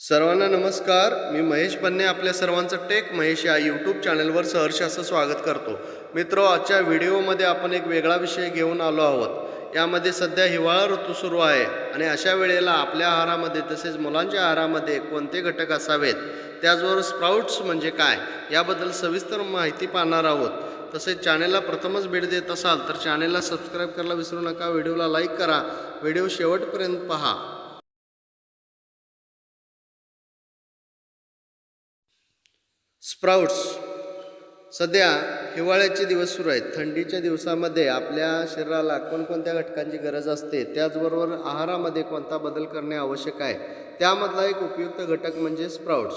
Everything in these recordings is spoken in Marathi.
सर्वांना नमस्कार. मी महेश पन्ने आपल्या सर्वांचं टेक महेश या यूट्यूब चॅनलवर सहर्ष असं स्वागत करतो. मित्र आजच्या व्हिडिओमध्ये आपण एक वेगळा विषय घेऊन आलो आहोत. यामध्ये सध्या हिवाळा ऋतू सुरू आहे आणि अशा वेळेला आपल्या आहारामध्ये तसेच मुलांच्या आहारामध्ये कोणते घटक असावेत? त्याचबरोबर स्प्राउट्स म्हणजे काय? याबद्दल सविस्तर माहिती पाहणार आहोत. तसेच चॅनेलला प्रथमच भेट देत असाल तर चॅनेलला सबस्क्राईब करायला विसरू नका. व्हिडिओला लाईक करा. व्हिडिओ शेवटपर्यंत पहा. स्प्राउट्स. सध्या हिवाळ्याचे दिवस सुरू आहेत. थंडीच्या दिवसामध्ये आपल्या शरीराला कोणकोणत्या घटकांची गरज असते त्याचबरोबर आहारामध्ये कोणता बदल करणे आवश्यक आहे त्यामधला एक उपयुक्त घटक म्हणजे स्प्राउट्स.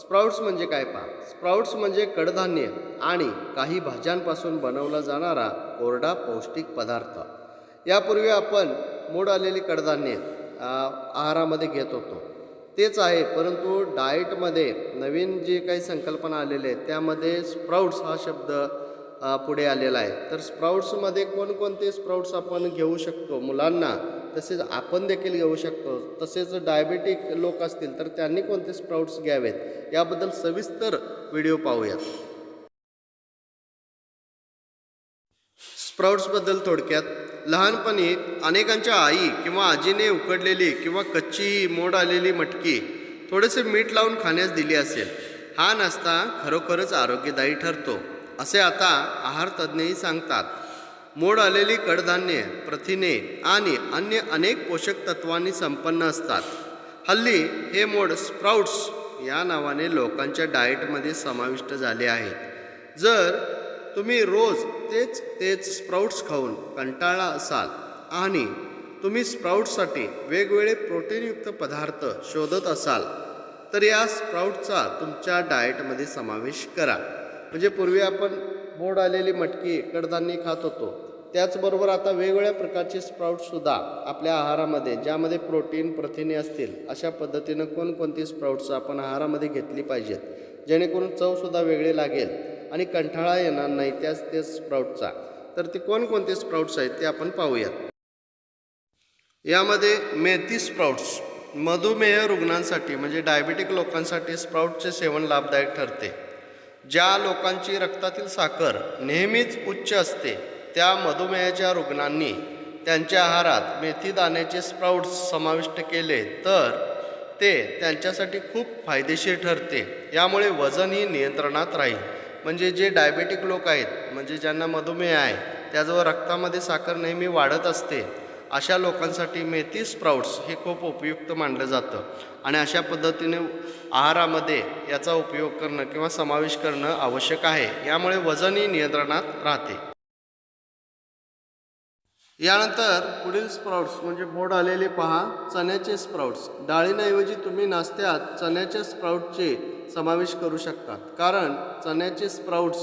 स्प्राउट्स म्हणजे काय पहा? स्प्राउट्स म्हणजे कडधान्य आणि काही भाज्यांपासून बनवला जाणारा कोरडा पौष्टिक पदार्थ. यापूर्वी आपण मूड आलेली कडधान्य आहारामध्ये घेत होतो. तेच आहे परंतु डाएटमध्ये नवीन जे काही संकल्पना आलेले आहेत त्यामध्ये स्प्राउट्स हा शब्द पुढे आलेला आहे. तर स्प्राउट्समध्ये कोणकोणते स्प्राउट्स आपण घेऊ शकतो मुलांना? तसेच आपण देखील घेऊ शकतो. तसेच डायबेटिक लोक असतील तर त्यांनी कोणते स्प्राउट्स घ्यावेत? याबद्दल सविस्तर व्हिडिओ पाहूयात. स्प्राउट्सबद्दल थोडक्यात लहानपणी अनेकांच्या आई किंवा आजीने उकडलेली किंवा कच्ची मोड आलेली मटकी थोडेसे मीठ लावून खाण्यास दिली असेल. हा नाश्ता खरोखरच आरोग्यदायी ठरतो असे आता आहार तज्ज्ञही सांगतात. मोड आलेली कडधान्ये प्रथिने आणि अन्य अनेक पोषक तत्वांनी संपन्न असतात. हल्ली हे मोड स्प्राउट्स या नावाने लोकांच्या डाएटमध्ये समाविष्ट झाले आहेत. जर तुम्ही रोज तेच तेच स्प्राउट्स खाऊन कंटाळा असाल. आणि तुम्ही स्प्राउट्ससाठी वेगवेगळे प्रोटीनयुक्त पदार्थ शोधत असाल तर या स्प्राउटचा तुमच्या डाएटमध्ये समावेश करा. म्हणजे पूर्वी आपण मोड आलेली मटकी कडधान्य खात होतो. त्याचबरोबर आता वेगवेगळ्या प्रकारचे स्प्राउटसुद्धा आपल्या आहारामध्ये ज्यामध्ये प्रोटीन प्रथिने असतील अशा पद्धतीनं कोणकोणती स्प्राउट्स आपण आहारामध्ये घेतली पाहिजेत जेणेकरून चवसुद्धा वेगळी लागेल. आणि कंठाळा येणार नाही त्याच ते स्प्राऊटचा तर ते कोणकोणते स्प्राऊट्स आहेत ते आपण पाहूयात. यामध्ये मेथी स्प्राउट्स मधुमेह रुग्णांसाठी म्हणजे डायबेटिक लोकांसाठी स्प्राउटचे सेवन लाभदायक ठरते. ज्या लोकांची रक्तातील साखर नेहमीच उच्च असते त्या मधुमेहाच्या रुग्णांनी त्यांच्या आहारात मेथी दाण्याचे स्प्राउट्स समाविष्ट केले तर ते त्यांच्यासाठी खूप फायदेशीर ठरते. यामुळे वजनही नियंत्रणात राहील. म्हणजे जे डायबेटिक लोक आहेत म्हणजे ज्यांना मधुमेह आहे त्याजवळ रक्तामध्ये साखर नेहमी वाढत असते अशा लोकांसाठी मेथी स्प्राउट्स हे खूप उपयुक्त मानलं जातं. आणि अशा पद्धतीने आहारामध्ये याचा उपयोग करणं किंवा समावेश करणं आवश्यक आहे. यामुळे वजनही नियंत्रणात राहते. यानंतर पुढील स्प्राउट्स म्हणजे मोड आलेले पहा चण्याचे स्प्राउट्स. डाळींऐवजी तुम्ही नाश्त्यात चण्याच्या स्प्राउटचे समावेश करू शकतात. कारण चण्याचे स्प्राउट्स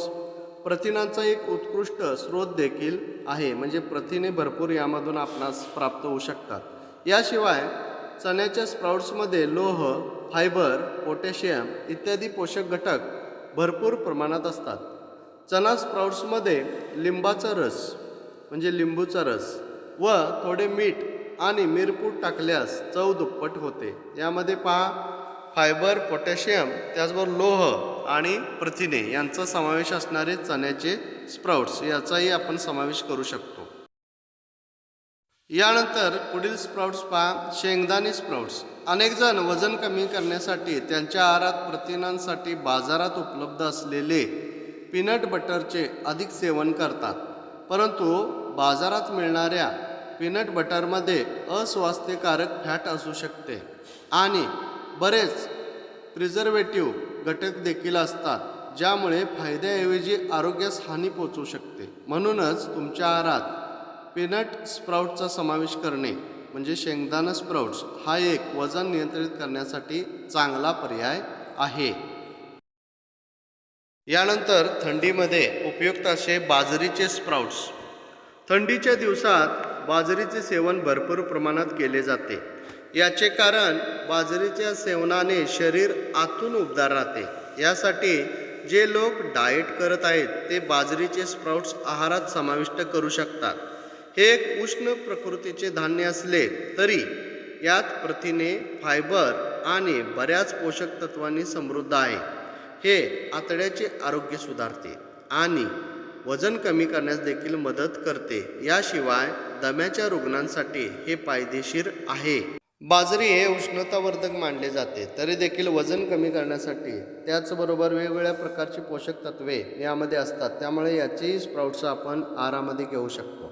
प्रथिनांचा एक उत्कृष्ट स्रोत देखील आहे म्हणजे प्रथिने भरपूर यामधून आपणास प्राप्त होऊ शकतात. याशिवाय चण्याच्या स्प्राउट्समध्ये लोह फायबर पोटॅशियम इत्यादी पोषक घटक भरपूर प्रमाणात असतात. चना स्प्राउट्समध्ये लिंबाचा रस म्हणजे लिंबूचा रस व थोडे मीठ आणि मिरपूड टाकल्यास चव दुप्पट होते. यामध्ये पहा फायबर पोटॅशियम त्याचबरोबर लोह आणि प्रथिने यांचा समावेश असणारे चण्याचे स्प्राउट्स याचाही आपण समावेश करू शकतो. यानंतर पुढील स्प्राउट्स पहा शेंगदाणे स्प्राउट्स. अनेकजण वजन कमी करण्यासाठी त्यांच्या आहारात प्रथिनांसाठी बाजारात उपलब्ध असलेले पीनट बटरचे अधिक सेवन करतात. परंतु बाजारात मिळणाऱ्या पीनट बटरमध्ये अस्वास्थ्यकारक फॅट असू शकते. आणि बरेच प्रिझर्वेटिव्ह घटक देखील असतात ज्यामुळे फायद्याऐवजी आरोग्यास हानी पोचू शकते. म्हणूनच तुमच्या आहारात पीनट स्प्राउटचा समावेश करणे म्हणजे शेंगदाणा स्प्राउट्स हा एक वजन नियंत्रित करण्यासाठी चांगला पर्याय आहे. यानंतर थंडीमध्ये उपयुक्त असे बाजरीचे स्प्राउट्स. थंडीच्या दिवसात बाजरीचे सेवन भरपूर प्रमाणात केले जाते. याचे कारण बाजरीच्या सेवनाने शरीर आतून उबदार राहते. यासाठी जे लोक डाएट करत आहेत ते बाजरीचे स्प्राउट्स आहारात समाविष्ट करू शकतात. हे एक उष्ण प्रकृतीचे धान्य असले तरी यात प्रथिने फायबर आणि बऱ्याच पोषक तत्वांनी समृद्ध आहे. हे आतड्याचे आरोग्य सुधारते आणि वजन कमी करण्यास देखील मदत करते. याशिवाय दम्याच्या रुग्णांसाठी हे फायदेशीर आहे. बाजरी हे उष्णतावर्धक मानले जाते. तरी देखील वजन कमी करण्यासाठी त्याचबरोबर वेगवेगळ्या प्रकारची पोषक तत्वे यामध्ये असतात. त्यामुळे याचेही स्प्राउट्स आपण आहारामध्ये घेऊ शकतो.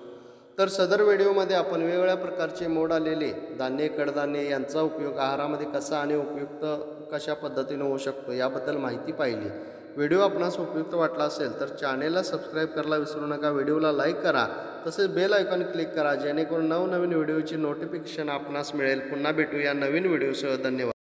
तर सदर व्हिडिओमध्ये आपण वेगवेगळ्या प्रकारचे मोड आलेले धान्य कडधान्य यांचा उपयोग आहारामध्ये कसा आणि उपयुक्त कशा पद्धतीने होऊ शकतो याबद्दल माहिती पाहिली. व्हिडिओ आपणास उपयुक्त वाटला असेल तर चॅनेलला सबस्क्राईब करायला विसरू नका. व्हिडिओला लाईक करा. तसेच बेल आयकॉन क्लिक करा. जेणेकरून नवनवीन व्हिडिओची नोटिफिकेशन आपणास मिळेल. पुन्हा भेटूया नवीन व्हिडिओसह. धन्यवाद.